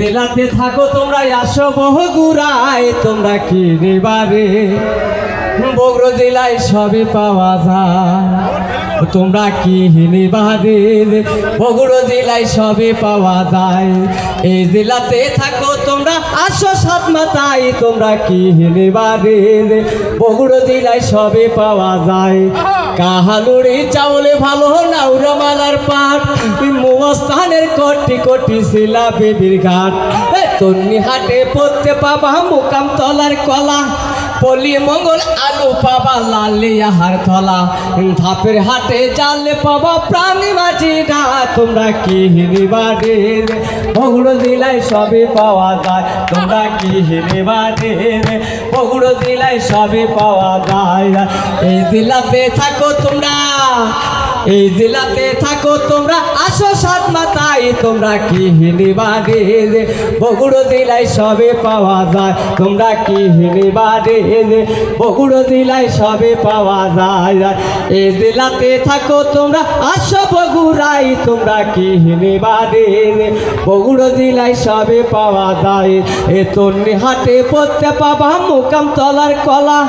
জেলাতে থাকো তোমরা আসো বহু গুড়ায় তোমরা কি নেবারে? বগুড়া জেলায় সবই পাওয়া যায়। তোমরা কি নেবারে বগুড়া জেলায় সবই পাওয়া যায়। এই জেলাতে থাকো তোমরা, আসো সাত মাথায়, তোমরা কি নেবারে বগুড়া জেলায় সবই পাওয়া যায়। কাহালুড়ি চাউলে ভালো নাউরা মালার পাট। মোস্তানের কোটি কোটি শিলা বেবির ঘাট। তন্নি হাটে পড়তে পাবা, মুকাম তলার কলা। পলি মঙ্গল আলু পাবা লালে আহার থলা। ধাপের হাটে জালে পাবা প্রাণী মাঝি ডা তোমরা কি হিনিবারে বগুড়ো জেলায় সবে পাওয়া যায়। তোমরা কি হিনিবারে বগুড়ো জেলায় সবে পাওয়া যায়। এই জেলাতে থাকো তোমরা। এই জেলাতে থাকো তোমরা, আসো সাত মাথায়, তোমরা কি হিনিবারে বগুড়ো জেলায় সবে পাওয়া যায়? তোমরা কি হিনিবারে বগুড়ো জেলায় সবে পাওয়া যায়? এই জেলাতে থাকো তোমরা, আসো বগুড়াই তোমরা কি হিনিবারে বগুড়ো জেলায় সবে পাওয়া যায়? এ তন্নি হাটে পড়তে পাবা মুকাম তলার কলা,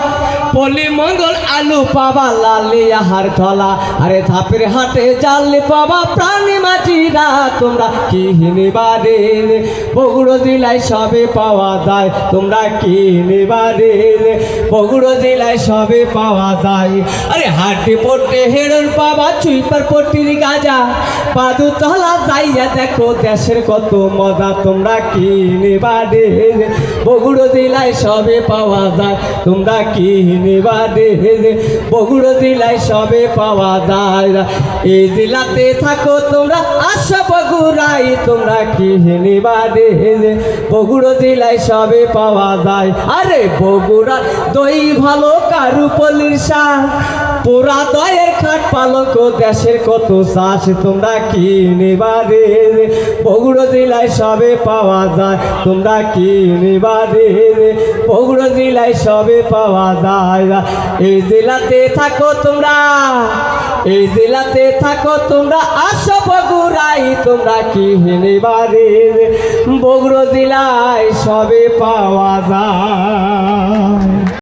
পলি মঙ্গল আলু পাবা লালে আহার থলা আরে ধাপের হাটে জালে পাবা, প্রাণী মাটিরা তোমরা কি নিবারে? বগুড়ো জেলায় সবে পাওয়া যায়, তোমরা কি নিবারে? বগুড়ো জেলায় সবে পাওয়া যায়। আরে হাটে পড়তে হেরন পাবা, চুইপার পট্টির গাজা। পাদু তলা যাইয়া দেখো, দেশের কত মজা, তোমরা কি নিবারে? বগুড়ো জেলায় সবে পাওয়া যায়, তোমরা কি নিবারে? বগুড়ো জেলায় সবে পাওয়া যায়। এই জেলাতে থাকো, তোমরা আসো বগুড়াই তোমরা কি নিবারে বগুড়ো জেলায় সবে পাওয়া যায়। আরে বগুড়া দই ভালো, কারু পলির পোড়া দয়ের খাট পালক দেশের কত চাষ, তোমরা কি নিবারে বগুড়ো জেলায় সবে পাওয়া যায়, তোমরা কি নিবারে বগুড়ো জেলায় সবে পাওয়া যায় এই জেলাতে থাকো তোমরা। এই জেলাতে থাকো তোমরা আসো বগুড়াই তোমরা কি নিবারে বগুড়ো জেলায় সবে পাওয়া যায়।